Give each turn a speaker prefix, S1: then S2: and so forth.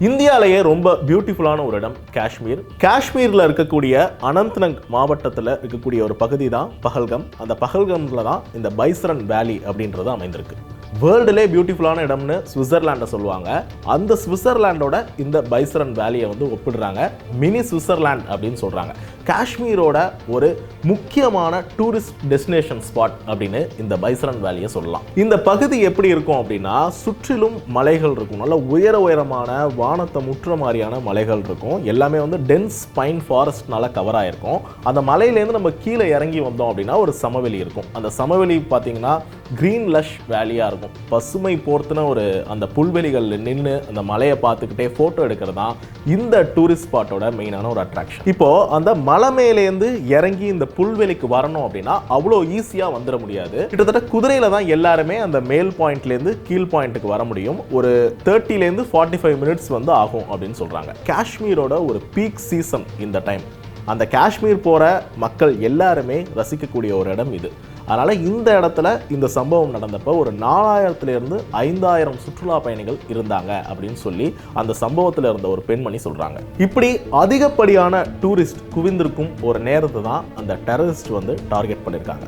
S1: இந்தியாவிலேயே ரொம்ப பியூட்டிஃபுல்லான ஒரு இடம் காஷ்மீர். காஷ்மீரில் இருக்கக்கூடிய அனந்த்நக் மாவட்டத்தில் இருக்கக்கூடிய ஒரு பகுதி தான் பகல்கம். அந்த பகல்கமில் தான் இந்த பைசரன் வேலி அப்படின்றது அமைந்திருக்கு. வேர்ல்டுலே பியூட்டிஃபுல்லான இடம்னு சுவிட்சர்லாண்டை சொல்லுவாங்க. அந்த சுவிட்சர்லாண்டோட இந்த பைசரன் வேலியை வந்து ஒப்பிடுறாங்க. மினி சுவிட்சர்லாண்ட் அப்படின்னு சொல்கிறாங்க காஷ்மீரோட ஒரு முக்கியமான டூரிஸ்ட் டெஸ்டினேஷன் ஸ்பாட் அப்படின்னு இந்த பைசரன் வேலியை சொல்லலாம். இந்த பகுதி எப்படி இருக்கும் அப்படின்னா சுற்றிலும் மலைகள் இருக்கும். நல்ல உயர உயரமான வானத்தை முற்ற மாதிரியான மலைகள் இருக்கும். எல்லாமே வந்து டென்ஸ் பைன் ஃபாரஸ்ட்னால கவர் ஆகிருக்கும் அந்த மலையிலேருந்து நம்ம கீழே இறங்கி வந்தோம் அப்படின்னா ஒரு சமவெளி இருக்கும். அந்த சமவெளி பார்த்தீங்கன்னா க்ரீன் லஷ் வேலியாக இருக்கும். பசுமை போர்த்துன ஒரு அந்த புல்வெளிகளில் நின்று அந்த மலையை பார்த்துக்கிட்டே ஃபோட்டோ எடுக்கிறது தான் இந்த டூரிஸ்ட் ஸ்பாட்டோட மெயினான ஒரு அட்ராக்ஷன் இப்போது அந்த மலை மேலேருந்து இறங்கி இந்த புல்வெளிக்கு வரணும் அப்படின்னா அவ்வளோ ஈஸியாக வந்துட முடியாது. கிட்டத்தட்ட குதிரையில் தான் எல்லாருமே அந்த மேல் பாயிண்ட்லேருந்து கீழ் பாயிண்ட்டுக்கு வர முடியும். ஒரு தேர்ட்டிலேருந்து ஃபார்ட்டி ஃபைவ் மினிட்ஸ் வந்து ஆகும் அப்படின்னு சொல்கிறாங்க காஷ்மீரோட ஒரு பீக் சீசன் இந்த டைம் அந்த காஷ்மீர் போகிற மக்கள் எல்லாருமே ரசிக்கக்கூடிய ஒரு இடம் இது. அதனால் இந்த இடத்துல இந்த சம்பவம் நடந்தப்போ ஒரு நாலாயிரத்துலேருந்து ஐந்தாயிரம் சுற்றுலா பயணிகள் இருந்தாங்க அப்படின்னு சொல்லி அந்த சம்பவத்தில் இருந்த ஒரு பெண்மணி சொல்கிறாங்க இப்படி அதிகப்படியான டூரிஸ்ட் குவிந்திருக்கும் ஒரு நேரத்தை தான் அந்த டெரரிஸ்ட் வந்து டார்கெட் பண்ணியிருக்காங்க